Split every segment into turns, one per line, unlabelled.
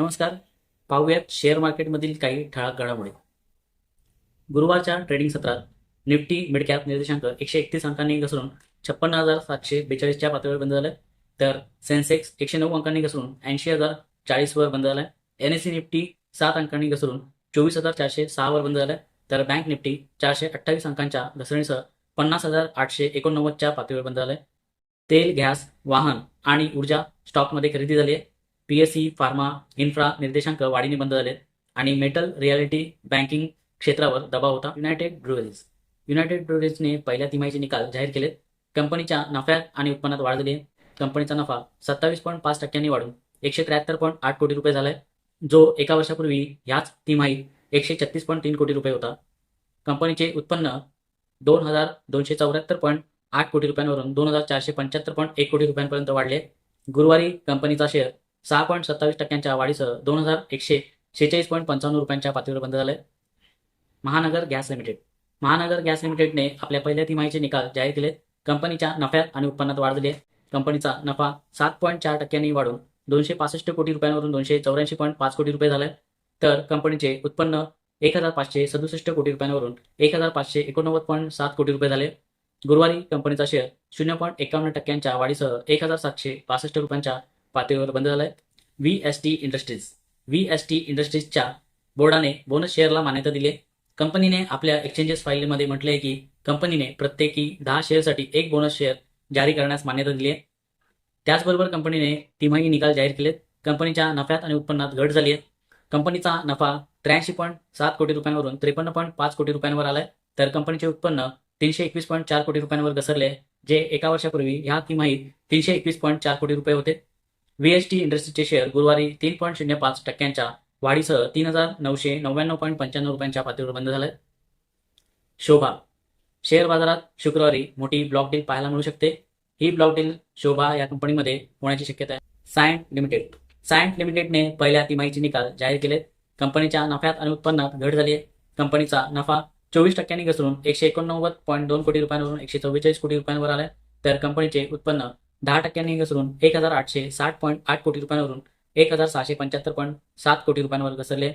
नमस्कार. पाहूयात शेअर मार्केटमधील काही ठळक घडामोडी. गुरुवारच्या ट्रेडिंग सत्रात निफ्टी मिडकॅप निर्देशांक एकशे एकतीस अंकांनी घसरून छप्पन्न हजार सातशे बेचाळीसच्या पातळीवर बंद झालाय तर सेन्सेक्स एकशे नऊ अंकांनी घसरून ऐंशी हजार चाळीसवर बंद झालाय एन एस सी निफ्टी सात अंकांनी घसरून चोवीस हजार चारशे सहावर बंद झालाय तर बँक निफ्टी चारशे अठ्ठावीस अंकांच्या घसरणीसह पन्नास हजार आठशे एकोणनव्वदच्या पातळीवर बंद झालाय तेल गॅस वाहन आणि ऊर्जा स्टॉकमध्ये खरेदी झाली आहे. पीएससी फार्मा इन्फ्रा निर्देशांक वाढीने बंद झालेत आणि मेटल रियालिटी बँकिंग क्षेत्रावर दबाव होता. युनायटेड ब्रुवरीज युनायटेड ब्रुवरीजने पहिल्या तिमाहीचे निकाल जाहीर केलेत. कंपनीच्या नफ्यात आणि उत्पन्नात वाढ झाली कंपनीचा नफा सत्तावीस पॉईंट पाच टक्क्यांनी वाढून एकशे त्र्याहत्तर पॉईंट आठ कोटी रुपये झालाय. जो एका वर्षापूर्वी ह्याच तिमाहीत एकशे छत्तीस पॉईंट तीन कोटी रुपये होता. कंपनीचे उत्पन्न दोन हजार दोनशे चौऱ्याहत्तर पॉईंट आठ कोटी रुपयांवरून दोन हजार चारशे पंच्याहत्तर पॉईंट एक कोटी रुपयांपर्यंत वाढले. गुरुवारी कंपनीचा शेअर सहा पॉईंट सत्तावीस टक्क्यांच्या वाढीसह दोन हजार एकशे शेहेचाळीस पॉईंट पंचावन्न रुपयांच्या पातळीवर बंद झाले Mahanagar gas limited. Mahanagar gas लिमिटेडने आपल्या पहिल्या तिमाहीचे निकाल जाहीर केले कंपनीच्या नफ्यात आणि उत्पन्नात वाढ झाली आहे कंपनीचा नफा सात पॉईंट चार टक्क्यांनी वाढून दोनशे पासष्ट कोटी रुपयांवरून दोनशे चौऱ्याऐंशी पॉईंट पाच कोटी रुपये झाले तर कंपनीचे उत्पन्न एक हजार पाचशे सदुसष्ट कोटी रुपयांवरून एक हजार पाचशे एकोणनव्वद पॉईंट सात कोटी रुपये झाले. गुरुवारी कंपनीचा शेअर शून्य पॉईंट एकावन्न टक्क्यांच्या वाढीसह एक हजार सातशे पासष्ट रुपयांच्या पातळीवर बंद झालाय. V S T industries V S T इंडस्ट्रीजच्या बोर्डाने बोनस शेअरला मान्यता दिली कंपनीने आपल्या एक्सचेंजेस फाईलमध्ये म्हटले आहे की कंपनीने प्रत्येकी दहा शेअरसाठी एक बोनस शेअर जारी करण्यास मान्यता दिली आहे त्याचबरोबर कंपनीने तिमाही निकाल जाहीर केलेत. कंपनीच्या नफ्यात आणि उत्पन्नात घट झाली आहे कंपनीचा नफा त्र्याऐंशी पॉईंट सात कोटी रुपयांवरून त्रेपन्न पॉईंट पाच कोटी रुपयांवर आलाय. तर कंपनीचे उत्पन्न तीनशे एकवीस पॉईंट चार कोटी रुपयांवर घसरले जे एका वर्षापूर्वी ह्या तिमाहीत तीनशे एकवीस पॉईंट चार कोटी रुपये होते. व्हीएसटी इंडस्ट्रीजचे शेअर गुरुवारी तीन पॉईंट शून्य पाच टक्क्यांच्या वाढीसह तीन हजार नऊशे नव्याण्णव पॉईंट पंच्याण्णव रुपयांच्या पातळीवर बंद झालं. शोभा शेअर बाजारात शुक्रवारी मोठी ब्लॉक डील पाहायला मिळू शकते. ही ब्लॉक डील शोभा या कंपनीमध्ये होण्याची शक्यता आहे. सायंट लिमिटेड सायंट लिमिटेडने पहिल्या तिमाहीचे निकाल जाहीर केलेत. कंपनीच्या नफ्यात आणि उत्पन्नात घट झाली आहे. कंपनीचा नफा चोवीस टक्क्यांनी घसरून एकशे एकोणनव्वद पॉईंट दोन कोटी रुपयांवरून एकशे चव्वेचाळीस कोटी रुपयांवर आलाय. तर कंपनीचे उत्पन्न दहा टक्क्यांनी घसरून एक हजार आठशे साठ पॉईंट आठ कोटी रुपयांवरून एक हजार सहाशे पंच्याहत्तर पॉईंट सात कोटी रुपयांवर घसरले.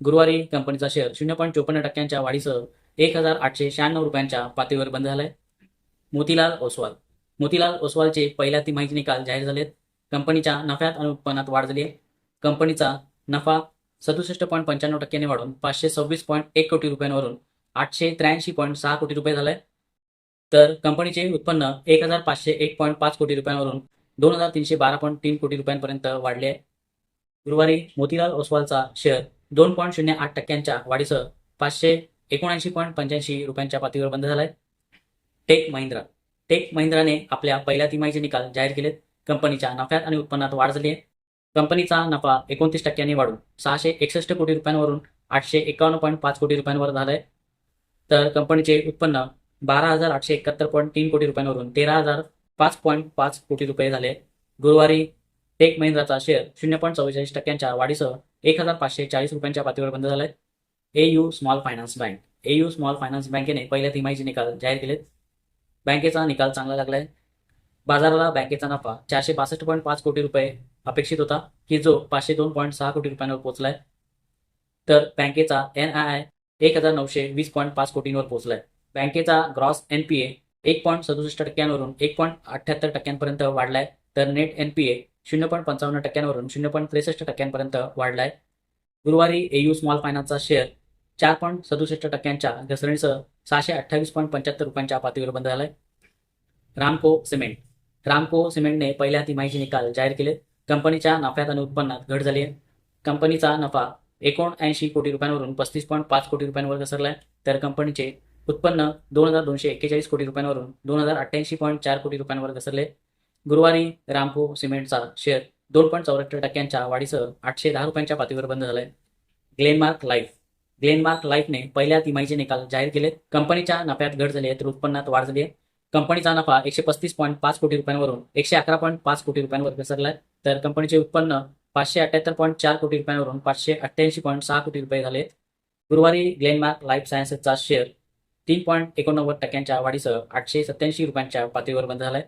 गुरुवारी कंपनीचा शेअर शून्य पॉईंट चोपन्न टक्क्यांच्या वाढीसह एक हजार आठशे शहाण्णव रुपयांच्या पातळीवर बंद झालाय. मोतीलाल ओसवाल. मोतीलाल ओसवालचे पहिल्या तिमाहीचे निकाल जाहीर झालेत. कंपनीच्या नफ्यात आणि उत्पन्नात वाढ झाली आहे. कंपनीचा नफा सदुसष्ट पॉईंट पंच्याण्णव टक्क्यांनी वाढून पाचशे सव्वीस पॉईंट एक कोटी रुपयांवरून आठशे त्र्याऐंशी पॉईंट सहा कोटी रुपये झालाय तर कंपनीचे उत्पन्न एक हजार पाचशे एक पॉईंट पाच कोटी रुपयांवरून दोन हजार तीनशे बारा पॉईंट तीन कोटी रुपयांपर्यंत वाढले आहे. गुरुवारी मोतीलाल ओसवालचा शेअर दोन पॉईंट शून्य आठ टक्क्यांच्या वाढीसह पाचशे एकोणऐंशी पॉईंट पंच्याऐंशी रुपयांच्या पातळीवर बंद झालाय. टेक महिंद्रा. टेक महिंद्राने आपल्या पहिल्या तिमाहीचे निकाल जाहीर केलेत. कंपनीच्या नफ्यात आणि उत्पन्नात वाढ झाली आहे. कंपनीचा नफा एकोणतीस टक्क्यांनी वाढून सहाशे एकसष्ट कोटी रुपयांवरून आठशे एकावन्न पॉईंट पाच कोटी रुपयांवर झालंय. तर कंपनीचे उत्पन्न बारा हजार आठशे एकाहत्तर पॉईंट तीन कोटी रुपयांवरून तेरा हजार पाच पॉईंट पाच कोटी रुपये झाले. गुरुवारी टेक महिंद्राचा शेअर शून्य पॉईंट चव्वेचाळीस टक्क्यांच्या वाढीसह एक हजार पाचशे चाळीस रुपयांच्या पातळीवर बंद झालाय. A U small finance bank A U small finance बँकेने पहिल्या तिमाहीचे निकाल जाहीर केलेत. बँकेचा निकाल चांगला लागलाय. बाजाराला बँकेचा नफा चारशे बासष्ट पॉईंट पाच कोटी रुपये अपेक्षित होता की जो पाचशे दोन पॉईंट सहा कोटी रुपयांवर पोहोचलाय. तर बँकेचा एन आय आय एक हजार नऊशे वीस पॉईंट पाच कोटींवर पोहोचलाय. बँकेचा ग्रॉस एन पी ए एक पॉईंट सदुसष्ट टक्क्यांवरून एक पॉईंट अठ्ठ्याहत्तर टक्क्यांपर्यंत वाढलाय तर नेट एन पी ए शून्य पॉईंट पंचावन्न टक्क्यांवरून शून्य पॉईंट त्रेसष्ट टक्क्यांपर्यंत वाढलाय. गुरुवारी एयू स्मॉल फायनान्सचा शेअर चार पॉईंट सदुसष्ट टक्क्यांच्या घसरणीसह सहाशे अठ्ठावीस पॉईंट पंच्याहत्तर रुपयांच्या पातळीवर बंद झालाय. रामको सिमेंट. रामको सिमेंटने पहिल्या तिमाहीचे निकाल जाहीर केले. कंपनीच्या नफ्यात आणि उत्पन्नात घट झाली आहे. कंपनीचा नफा एकोणऐंशी कोटी रुपयांवरून पस्तीस पॉईंट पाच कोटी रुपयांवर घसरलाय तर कंपनीचे उत्पन्न दोन हजार दोनशे एक्केचाळीस कोटी रुपयांवरून दोन हजार अठ्ठ्याऐंशी पॉईंट चार कोटी रुपयांवर घसरले. गुरुवारी रामको सिमेंटचा शेअर दोन पॉईंट चौऱ्याहत्तर टक्क्यांच्या वाढीसह आठशे दहा रुपयांच्या पातळीवर बंद झालाय. ग्लेनमार्क लाईफ ग्लेनमार्क लाईफने पहिल्या तिमाहीचे निकाल जाहीर केलेत. कंपनीच्या नफ्यात घट झाली आहे तर उत्पन्नात वाढ झाली आहे. कंपनीचा नफा एकशे पस्तीस पॉईंट पाच कोटी रुपयांवरून एकशे अकरा पॉईंट पाच कोटी रुपयांवर घसरला आहे तर कंपनीचे उत्पन्न पाचशे अठ्याहत्तर पॉईंट चार कोटी रुपयांवरून पाचशे अठ्ठ्याऐंशी पॉईंट सहा कोटी रुपये झाले गुरुवारी ग्लेनमार्क लाईफ सायन्सेसचा शेअर तीन पॉईंट एकोणनव्वद टक्क्यांच्या वाढीसह आठशे सत्याऐंशी रुपयांच्या पातळीवर बंद झालाय.